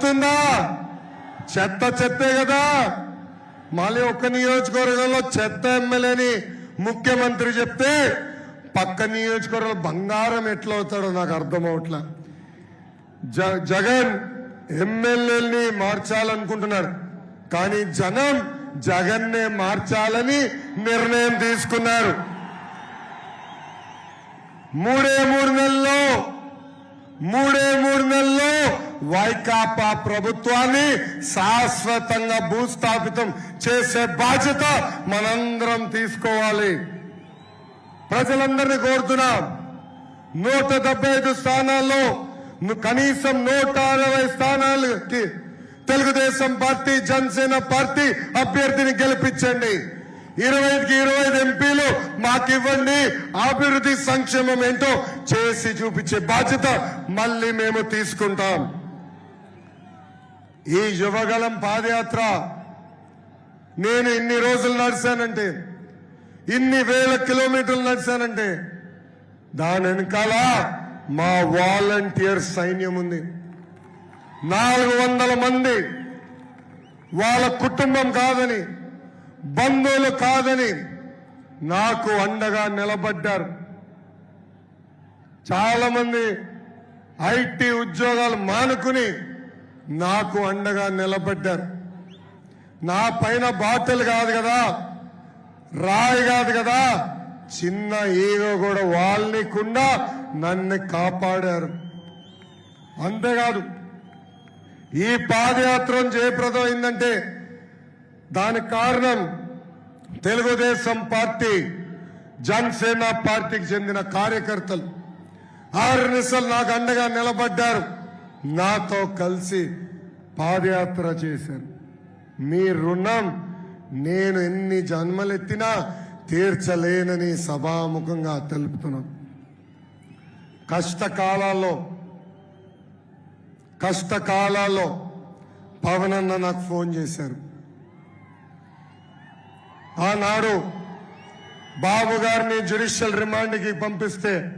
అవుతుందా? చెత్త చెత్తే కదా. మళ్ళీ ఒక్క నియోజకవర్గంలో చెత్త ఎమ్మెల్యేని ముఖ్యమంత్రి చెప్తే పక్క నియోజకవర్గంలో బంగారం ఎట్లా అవుతాడో నాకు అర్థం అవట్లా. జగన్ ఎమ్మెల్యేని మార్చాలనుకుంటున్నారు కానీ జనం జగన్నే మార్చాలని నిర్ణయం తీసుకున్నారు. మూడే మూడు నెలల్లో మూడే మూడు నెలల్లో వైకాపా ప్రభుత్వాన్ని శాశ్వతంగా భూస్థాపితం చేసే బాధ్యత మనందరం తీసుకోవాలి. ప్రజలందరినీ కోరుతున్నాం. నూట డెబ్బై ఐదు స్థానాల్లో కనీసం నూట అరవై స్థానాలకి తెలుగుదేశం పార్టీ జనసేన పార్టీ అభ్యర్థిని గెలిపించండి. ఇరవై ఐదుకి ఇరవై ఐదు ఎంపీలు మాకు ఇవ్వండి అభివృద్ధి సంక్షేమం ఏంటో చేసి చూపించే బాధ్యత మళ్ళీ మేము తీసుకుంటాం. ఈ యువగలం పాదయాత్ర నేను ఇన్ని రోజులు నడిచానంటే ఇన్ని వేల కిలోమీటర్లు నడిచానంటే దాని వెనకాల మా వాలంటీర్ సైన్యం ఉంది. నాలుగు వందల మంది వాళ్ళ కుటుంబం కాదని బంధువులు కాదని నాకు అండగా నిలబడ్డారు. చాలా మంది ఐటీ ఉద్యోగాలు మానుకుని నాకు అండగా నిలబడ్డారు. నా పైన బాటలు కాదు కదా రాయి కాదు కదా చిన్న ఈగో కూడా వాళ్ళనికుండా నన్ను కాపాడారు. అంతేకాదు ఈ పాదయాత్ర జయప్రదం అయిందంటే దానికి కారణం తెలుగుదేశం పార్టీ జనసేన పార్టీకి చెందిన కార్యకర్తలు. ఆరు నిసలు నాకు అండగా నిలబడ్డారు. నాతో కలిసి పాదయాత్ర చేశారు. మీ రుణం నేను ఎన్ని జన్మలెత్తినా తీర్చలేనని సభాముఖంగా తెలుపుతున్నాం. కష్టకాలాల్లో కష్టకాలాల్లో పవన్ అన్న నాకు ఫోన్ చేశారు. ఆనాడు బాబు గారిని జ్యుడిషియల్ రిమాండ్కి పంపిస్తే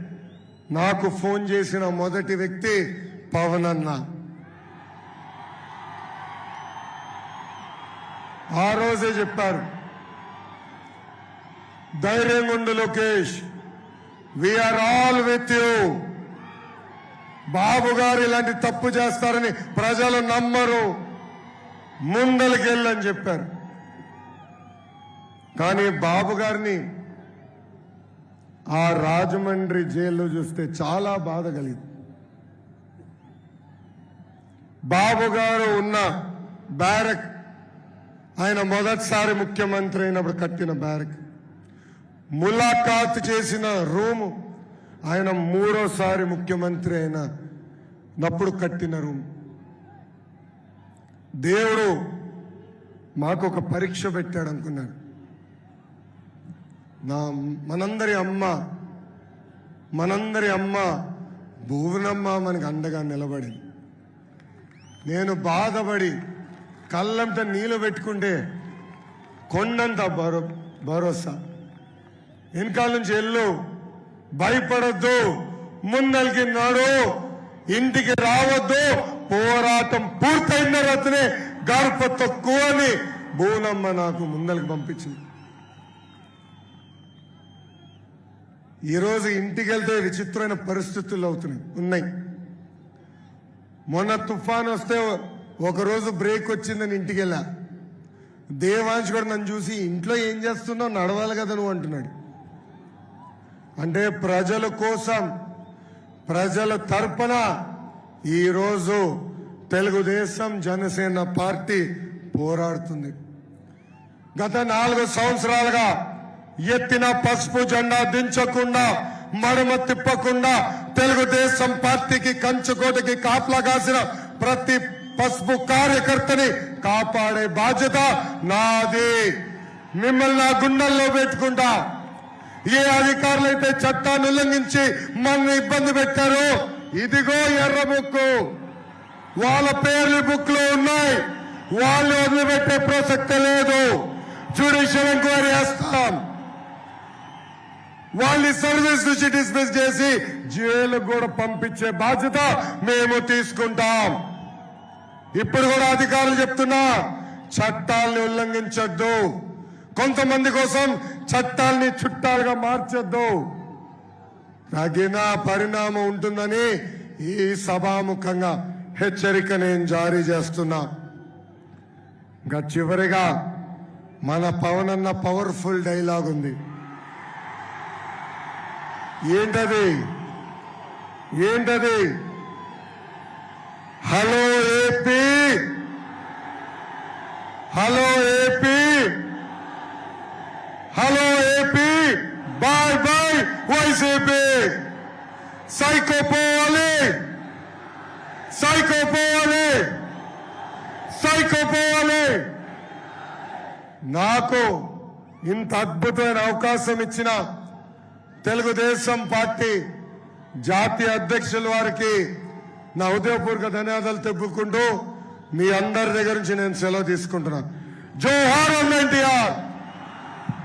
నాకు ఫోన్ చేసిన మొదటి వ్యక్తి పవన్ అన్న ఆ రోజే చెప్పారు. ధైర్యం ఉండు Lokesh. We are all with you Babu garu ఇలాంటి తప్పు చేస్తారని ప్రజలు నమ్మరు. ముందలకెళ్ళని చెప్పారు. కానీ బాబు గారిని ఆ రాజమండ్రి జైల్లో చూస్తే చాలా బాధ కలిగింది. బాబు గారు ఉన్న బ్యారక్ ఆయన మొదటిసారి ముఖ్యమంత్రి అయినప్పుడు కట్టిన బ్యారక్. ములాఖాత్ చేసిన రూము ఆయన మూడోసారి ముఖ్యమంత్రి అయిన నప్పుడు కట్టిన రూమ్. దేవుడు మాకు ఒక పరీక్ష పెట్టాడు అనుకున్నాడు. నా మనందరి అమ్మ మనందరి అమ్మ భువనమ్మ మనకు అండగా నిలబడింది. నేను బాధపడి కళ్ళంత నీళ్ళు పెట్టుకుంటే కొండంత భరో భరోసా. వెనకాల నుంచి వెళ్ళు. భయపడద్దు. ముందలికి నాడు. ఇంటికి రావద్దు. పోరాటం పూర్తయిన తర్వాతనే గడప తక్కువ అని భూనమ్మ నాకు ముందలికి పంపించింది. ఈరోజు ఇంటికి వెళ్తే విచిత్రమైన పరిస్థితులు అవుతున్నాయి. ఉన్నాయి. మొన్న తుఫాన్ వస్తే ఒకరోజు బ్రేక్ వచ్చిందని ఇంటికి వెళ్ళా. దేవాంశ్ కూడా నన్ను చూసి ఇంట్లో ఏం చేస్తున్నావు? నడవాలి కదా నువ్వు అంటున్నాడు. అంటే ప్రజల కోసం ప్రజల తరపున ఈరోజు తెలుగుదేశం జనసేన పార్టీ పోరాడుతుంది. గత నాలుగు సంవత్సరాలుగా ఎత్తిన పసుపు జెండా దించకుండా మడమ తిప్పకుండా తెలుగుదేశం పార్టీకి కంచుకోటకి కాపలా కాసిన ప్రతి పసుపు కార్యకర్తని కాపాడే బాధ్యత నాది. మిమ్మల్ని నా గుండెల్లో పెట్టుకుంటా. ఏ అధికారులైతే చట్టాన్ని ఉల్లంఘించి మనల్ని ఇబ్బంది పెట్టారో ఇదిగో ఎర్ర బుక్కు. వాళ్ళ పేర్లు బుక్లో ఉన్నాయి. వాళ్ళు వదిలిపెట్టే ప్రసక్తి లేదు. జ్యుడిషియల్ ఎంక్వైరీ చేస్తాం వాళ్ళని సర్వీస్ నుంచి డిస్మిస్ చేసి జైలు కూడా పంపించే బాధ్యత మేము తీసుకుంటాం. ఇప్పుడు కూడా అధికారులు చెప్తున్నా చట్టాల్ని ఉల్లంఘించొద్దు. కొంతమంది కోసం చట్టాల్ని చుట్టాలుగా మార్చొద్దు. తగిన పరిణామం ఉంటుందని ఈ సభాముఖంగా హెచ్చరిక నేను జారీ చేస్తున్నా. ఇంకా చివరిగా మన పవన్ అన్న పవర్ఫుల్ డైలాగ్ ఉంది. ఏంటది? ఏంటది? Hello AP! Hello AP! Hello AP! Bye bye YCP! Psycho పోవాలి! సైకో పోవాలి! సైకో పోవాలి! నాకు ఇంత అద్భుతమైన అవకాశం ఇచ్చిన తెలుగుదేశం పార్టీ జాతీయ అధ్యక్షుల వారికి నా ఉదయపూర్వక ధన్యవాదాలు తెప్పుకుంటూ మీ అందరి దగ్గర నుంచి నేను సెలవు తీసుకుంటున్నాను. జోహార్ అన్న ఎన్టీఆర్!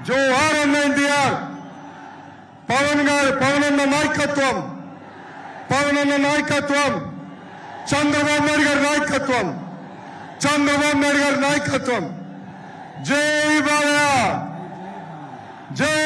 జోహార్ అన్న ఎన్టీఆర్! పవన్ గారు పవన్ అన్న నాయకత్వం! పవన్ అన్న నాయకత్వం! చంద్రబాబు నాయుడు గారి నాయకత్వం! చంద్రబాబు నాయుడు గారి నాయకత్వం! జై బాలయ్య! జై